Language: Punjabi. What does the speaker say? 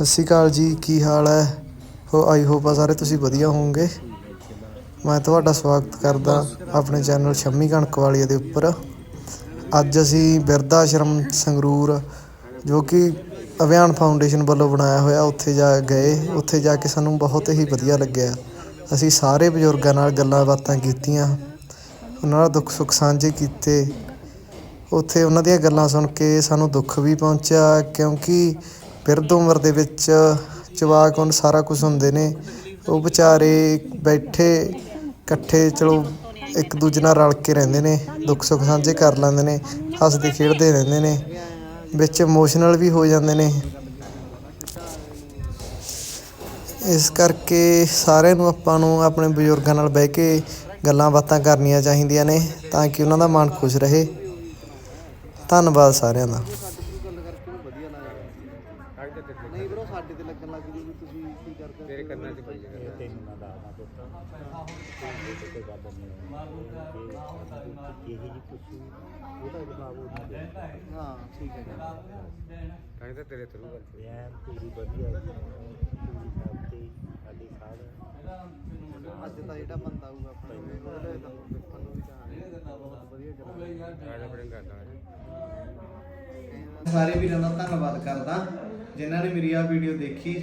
ਸਤਿ ਸ਼੍ਰੀ ਅਕਾਲ ਜੀ, ਕੀ ਹਾਲ ਹੈ? ਹੋ, ਆਈ ਹੋਪ ਆ ਸਾਰੇ ਤੁਸੀਂ ਵਧੀਆ ਹੋਵੋਗੇ। ਮੈਂ ਤੁਹਾਡਾ ਸਵਾਗਤ ਕਰਦਾ ਆਪਣੇ ਚੈਨਲ ਸ਼ੰਮੀ ਕਣਕ ਵਾਲੀਆ ਦੇ ਉੱਪਰ। ਅੱਜ ਅਸੀਂ ਬਿਰਧ ਆਸ਼ਰਮ ਸੰਗਰੂਰ, ਜੋ ਕਿ ਅਭਿਆਨ ਫਾਊਂਡੇਸ਼ਨ ਵੱਲੋਂ ਬਣਾਇਆ ਹੋਇਆ, ਉੱਥੇ ਜਾ ਗਏ। ਉੱਥੇ ਜਾ ਕੇ ਸਾਨੂੰ ਬਹੁਤ ਹੀ ਵਧੀਆ ਲੱਗਿਆ। ਅਸੀਂ ਸਾਰੇ ਬਜ਼ੁਰਗਾਂ ਨਾਲ ਗੱਲਾਂ ਬਾਤਾਂ ਕੀਤੀਆਂ। ਉਹਨਾਂ ਨਾਲ ਦੁੱਖ ਸੁੱਖ ਸਾਂਝੇ ਕੀਤੇ। ਉੱਥੇ ਉਹਨਾਂ ਦੀਆਂ ਗੱਲਾਂ ਸੁਣ ਕੇ ਸਾਨੂੰ ਦੁੱਖ ਵੀ ਪਹੁੰਚਿਆ, ਕਿਉਂਕਿ ਬਿਰਧ ਉਮਰ ਦੇ ਵਿੱਚ ਜਵਾਕ ਹੁਣ ਸਾਰਾ ਕੁਝ ਹੁੰਦੇ ਨੇ। ਉਹ ਵਿਚਾਰੇ ਬੈਠੇ, ਇਕੱਠੇ ਚਲੋ ਇੱਕ ਦੂਜੇ ਨਾਲ ਰਲ ਕੇ ਰਹਿੰਦੇ ਨੇ, ਦੁੱਖ ਸੁੱਖ ਸਾਂਝੇ ਕਰ ਲੈਂਦੇ ਨੇ, ਹੱਸਦੇ ਖੇਡਦੇ ਰਹਿੰਦੇ ਨੇ, ਵਿੱਚ ਇਮੋਸ਼ਨਲ ਵੀ ਹੋ ਜਾਂਦੇ ਨੇ। ਇਸ ਕਰਕੇ ਸਾਰਿਆਂ ਨੂੰ ਆਪਾਂ ਨੂੰ ਆਪਣੇ ਬਜ਼ੁਰਗਾਂ ਨਾਲ ਬਹਿ ਕੇ ਗੱਲਾਂ ਬਾਤਾਂ ਕਰਨੀਆਂ ਚਾਹੀਦੀਆਂ ਨੇ ਤਾਂ ਕਿ ਉਹਨਾਂ ਦਾ ਮਨ ਖੁਸ਼ ਰਹੇ। ਧੰਨਵਾਦ ਸਾਰਿਆਂ ਦਾ। ਨਹੀਂ ਬ్రో ਸਾਡੇ ਤੇ ਲੱਗਣ ਲੱਗ ਜੂ ਵੀ ਤੁਸੀਂ ਕੀ ਕਰਦੇ ਤੇਰੇ ਕੰਨਾਂ 'ਚ ਪਈ ਹੈ ਤੈਨੂੰ ਨਾ ਦੱਸਦਾ ਪੁੱਤ ਤੇ ਕੋਈ ਗੱਲ ਨਹੀਂ। ਕਿ ਇਹ ਜੀ ਕੁਛ ਉਹਦਾ ਜਵਾਬ ਉਹ ਨਹੀਂ ਦੇ ਹਾਂ ਠੀਕ ਹੈ ਤਾਂ ਹੀ ਤਾਂ ਤੇਰੇ ਥਰੂ ਗੱਲ ਐਨ ਪੂਰੀ ਵਧੀਆ ਪੂਰੀ ਸਾਥੀ ਸਾਡੀ ਸਾਧ ਅੱਜ ਤਾਂ ਜਿਹੜਾ ਬੰਦਾ ਆਊਗਾ ਆਪਣੇ ਕੋਲ ਉਹਦੇ ਤਾਂ ਦੇਖਣ ਨੂੰ ਵੀ ਤਾਂ ਬਹੁਤ ਵਧੀਆ ਚੱਲ ਰਾਜਾ ਬੜੇ ਕਰਦਾ ਹੈ। ਸਾਰੇ ਵੀਰਾਂ ਦਾ ਧੰਨਵਾਦ ਕਰਦਾ। ਜਿਨ੍ਹਾਂ ਨੇ ਮੇਰੀ ਆ ਵੀਡੀਓ ਦੇਖੀ